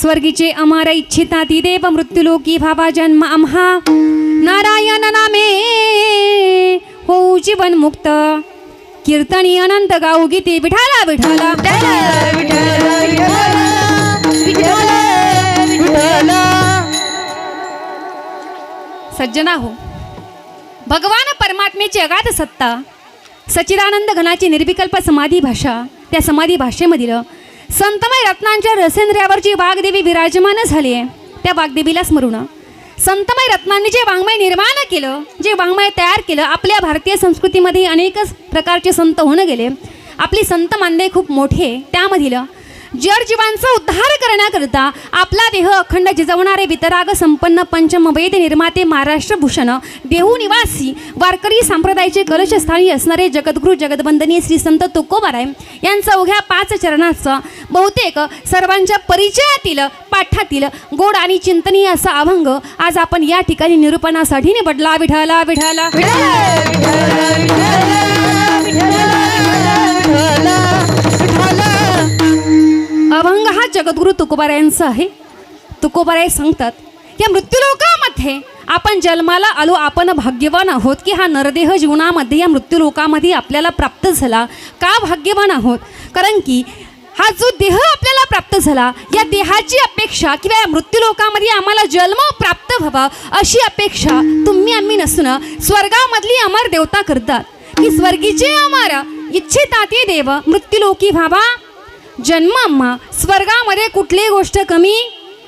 स्वर्गीचे अमार इच्छिता ती देव मृत्यूलोकी भावा जन्म आम्हा. नारायण नामे होऊ जीवन मुक्त कीर्तनी अनंत गाऊ गीते विठाला विठाला सज्जना हो. भगवान परमात्मेची अगाध सत्ता. सच्चिदानंद घनाची निर्विकल्प समाधी भाषा. त्या समाधी भाषेमधील संतमय रत्नांच्या रसेंद्र्यावर जी वाघदेवी विराजमान झाली आहे त्या वाघदेवीला स्मरून. संतमय रत्नांनी जे वाङ्मय निर्माण केलं जे वाङ्मय तयार केलं आपल्या भारतीय संस्कृतीमध्ये अनेकच प्रकारचे संत होणं गेले. आपली संत मानले खूप मोठे त्यामधील जडजीवांचा उद्धार करण्याकरिता आपला देह अखंड जिजवणारे वितराग संपन्न पंचम वेद निर्माते महाराष्ट्र भूषण देहू निवासी वारकरी संप्रदायाचे कलशस्थानी असणारे जगद्गुरु जगदबंदनी श्री संत तुकोबाराय यांचा अवघ्या पाच चरणाचं बहुतेक सर्वांच्या परिचयातील पाठातील गोड आणि चिंतनीय असा अभंग आज आपण या ठिकाणी निरूपणासाठी निवडला. विठाला विठाला अभंग जगद्गुरू तुकोबारायांचं आहे. तुकोबाराय सांगतात या मृत्यूलोकामध्ये आपण जन्माला आलो आपण भाग्यवान आहोत की हा नरदेह जीवनामध्ये या मृत्यूलोकामध्ये आपल्याला प्राप्त झाला. का भाग्यवान आहोत? कारण की हा जो देह आपल्याला प्राप्त झाला या देहाची अपेक्षा किंवा या मृत्यूलोकामध्ये आम्हाला जन्म प्राप्त व्हावा अशी अपेक्षा तुम्ही आम्ही नसून स्वर्गामधली अमर देवता करतात. की स्वर्गीचे अमर इच्छिता ते देव मृत्यूलोकी व्हावा जन्म स्वर्गामध्ये कुठलीही गोष्ट कमी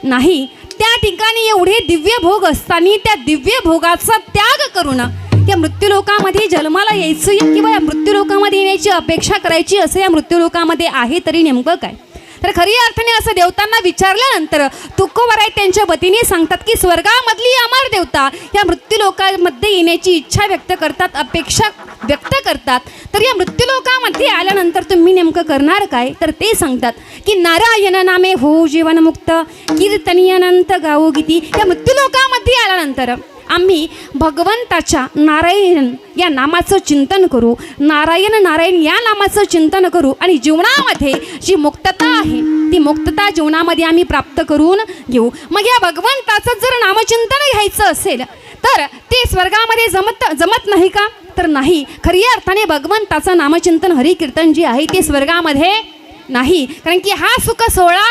नाही. त्या ठिकाणी एवढे दिव्य भोग असताना त्या दिव्य भोगाचा त्याग करून या मृत्यूलोकामध्ये जन्माला यायचं किंवा या मृत्यूलोकामध्ये येण्याची अपेक्षा करायची असं या मृत्यूलोकामध्ये आहे तरी नेमकं काय? तर खरी अर्थाने असं देवतांना विचारल्यानंतर तुकोवराय त्यांच्या वतीने सांगतात की स्वर्गामधली अमर देवता या मृत्यूलोकामध्ये येण्याची इच्छा व्यक्त करतात अपेक्षा व्यक्त करतात. तर या मृत्यूलोकामध्ये आल्यानंतर तुम्ही नेमकं करणार काय? तर ते सांगतात की नारायण नामे हो जीवनमुक्त कीर्तनी अनंत गाऊ गीती. या मृत्यूलोकामध्ये आल्यानंतर आम्ही भगवंताच्या नारायण या नामाचं चिंतन करू. नारायण नारायण या नामाचं चिंतन करू आणि जीवनामध्ये जी मुक्तता आहे ती मुक्तता जीवनामध्ये आम्ही प्राप्त करून घेऊ. मग या भगवंताचं जर नामचिंतन घ्यायचं असेल तर ते स्वर्गामध्ये जमत जमत नाही का? तर नाही. खरी अर्थाने भगवंताचं नामचिंतन हरिकीर्तन जे आहे ते स्वर्गामध्ये नाही. कारण की हा सुख सोहळा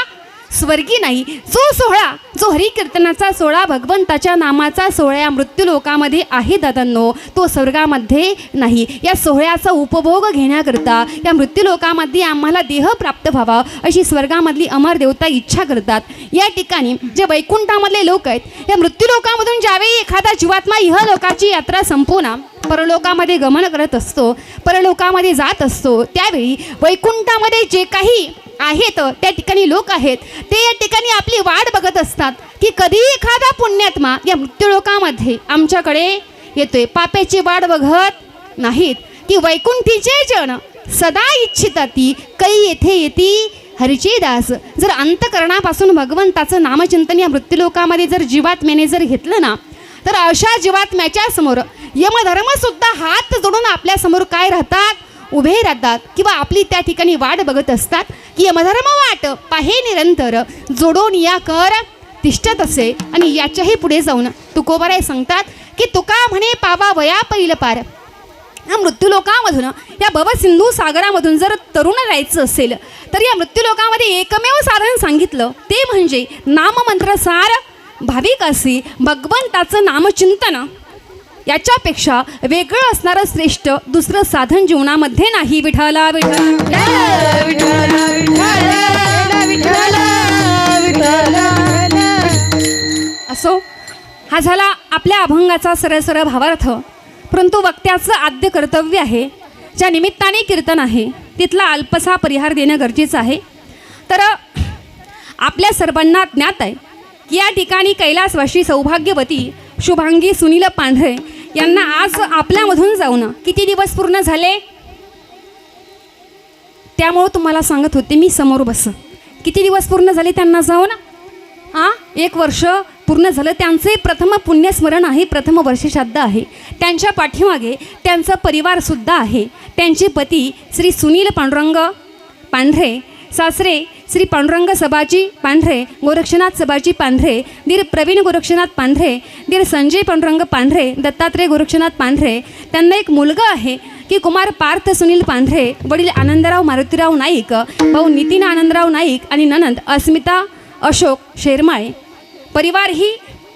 स्वर्गी नाही जो सोहळा जो हरिकीर्तनाचा सोहळा भगवंताच्या नामाचा सोहळ्या मृत्यूलोकामध्ये आहे दादांनो तो स्वर्गामध्ये नाही. या सोहळ्याचा उपभोग घेण्याकरता या मृत्यूलोकामध्ये आम्हाला देह प्राप्त व्हावा अशी स्वर्गामधली अमर देवता इच्छा करतात. या ठिकाणी जे वैकुंठामधले लोक आहेत या मृत्यूलोकामधून ज्यावेळी एखादा जीवात्मा इहलोकाची यात्रा संपवून परलोकामध्ये गमन करत असतो परलोकामध्ये जात असतो त्यावेळी वैकुंठामध्ये जे काही आहेत त्या ठिकाणी लोक आहेत. ते या ठिकाणी आपली वाट बघत असतात की कधी एखादा पुण्यात्मा या मृत्यूलोकामध्ये आमच्याकडे येतोय. पापेची वाट बघत नाहीत की वैकुंठीचे जन सदा इच्छितात ती कै येथे येती हरिचे दास जर अंतकरणापासून भगवंताचं नामचिंतन या मृत्यूलोकामध्ये जर जीवात्म्याने जर घेतलं ना तर अशा जीवात्म्याच्या समोर यमधर्मसुद्धा हात जोडून आपल्यासमोर काय राहतात? उभे राहतात किंवा आपली त्या ठिकाणी वाट बघत असतात की यमधर्म वाट. पाहे निरंतर. जोडून या कर. तिष्ठत असे. आणि याच्याही पुढे जाऊन तुकोबराय सांगतात की तुका म्हणे पावा वया पैल पार. या मृत्यूलोकामधून या भवसिंधू सागरामधून जर तरुण राहायचं असेल तर या मृत्यूलोकामध्ये एकमेव साधन सांगितलं. ते म्हणजे नाममंत्रसार. भाविकासी भगवंताचं नामचिंतन. याच्यापेक्षा वेगळं असणारं श्रेष्ठ दुसरं साधन जीवनामध्ये नाही विठाला असो हा झाला आपल्या अभंगाचा सरळ सरळ भावार्थ. परंतु वक्त्याचं आद्य कर्तव्य आहे ज्या निमित्ताने कीर्तन आहे तिथला अल्पसा परिहार देणं गरजेचं आहे. तर आपल्या सर्वांना ज्ञात आहे की या ठिकाणी कैलासवाशी सौभाग्यवती शुभांगी सुनील पांढरे यांना आज आपल्यामधून जाऊन किती दिवस पूर्ण झाले? त्यामुळं तुम्हाला सांगत होते मी समोर बस. किती दिवस पूर्ण झाले त्यांना जाऊन? हां एक वर्ष पूर्ण झालं. त्यांचे प्रथम पुण्यस्मरण आहे प्रथम वर्षश्राद्ध आहे. त्यांच्या पाठीमागे त्यांचा परिवारसुद्धा आहे. त्यांचे पती श्री सुनील पांडुरंग पांढरे सासरे श्री पांडुरंग सभाजी पांढरे गोरक्षनाथ सभाजी पांढरे दीर प्रवीण गोरक्षनाथ पांढरे दीर संजय पांडुरंग पांढरे दत्तात्रय गोरक्षनाथ पांढरे त्यांना एक मुलगा आहे की कुमार पार्थ सुनील पांढरे वडील आनंदराव मारुतीराव नाईक भाऊ नितीन आनंदराव नाईक आणि ननंद अस्मिता अशोक शेरमाळे. परिवारही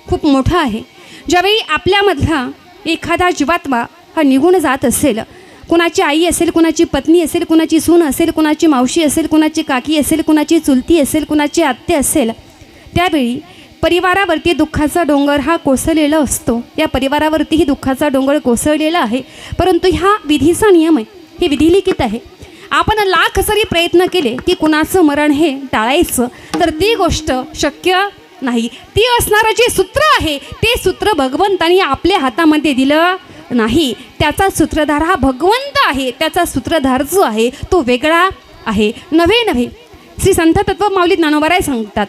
खूप मोठा आहे. ज्यावेळी आपल्यामधला एखादा जीवात्मा हा निघून जात असेल कुणाची आई असेल कुणाची पत्नी असेल कुणाची सून असेल कुणाची मावशी असेल कुणाची काकी असेल कुणाची चुलती असेल कुणाची आत्ते असेल त्यावेळी परिवारावरती दुःखाचा डोंगर हा कोसळलेला असतो. या परिवारावरतीही दुःखाचा डोंगर कोसळलेला आहे. परंतु ह्या विधीचा नियम आहे. हे विधिलिखित आहे. आपण लाख जरी प्रयत्न केले की कुणाचं मरण हे टाळायचं तर ती गोष्ट शक्य नाही. ती असणारं जे सूत्र आहे ते सूत्र भगवंतानी आपल्या हातामध्ये दिलं नाही. त्याचा सूत्रधार हा भगवंत आहे. त्याचा सूत्रधार जो आहे तो वेगळा आहे. नव्हे नव्हे. श्री संत तत्व माऊली ज्ञानोबाराय सांगतात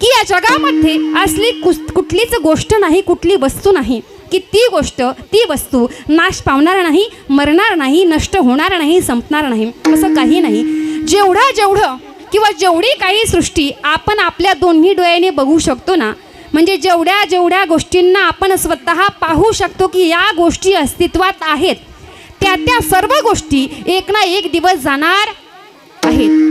की या जगामध्ये असली कुस- कुठलीच गोष्ट नाही कुठली वस्तू नाही. की ती गोष्ट ती वस्तू नाश पावणार नाही मरणार नाही नष्ट होणार नाही संपणार नाही. असं काही नाही. जेवढा जेवढं किंवा जेवढी काही सृष्टी आपण आपल्या दोन्ही डोळ्याने बघू शकतो ना म्हणजे जेवढ्या जेवढ्या गोष्टींना आपण स्वतः पाहू शकतो की या गोष्टी अस्तित्वात आहेत त्या त्या सर्व गोष्टी एक ना एक दिवस जाणार आहेत.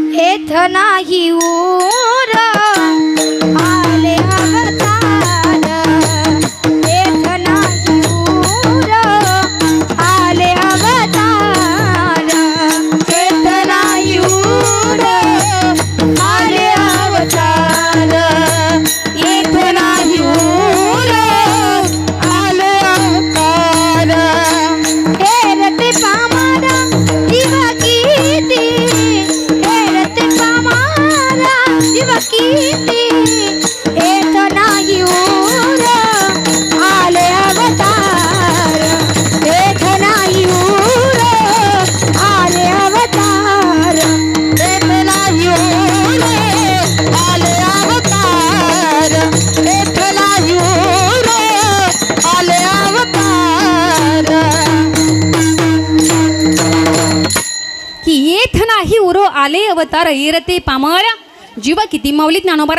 आले अवतार येरते पामळ्या जीव किती माऊली ज्ञानोबा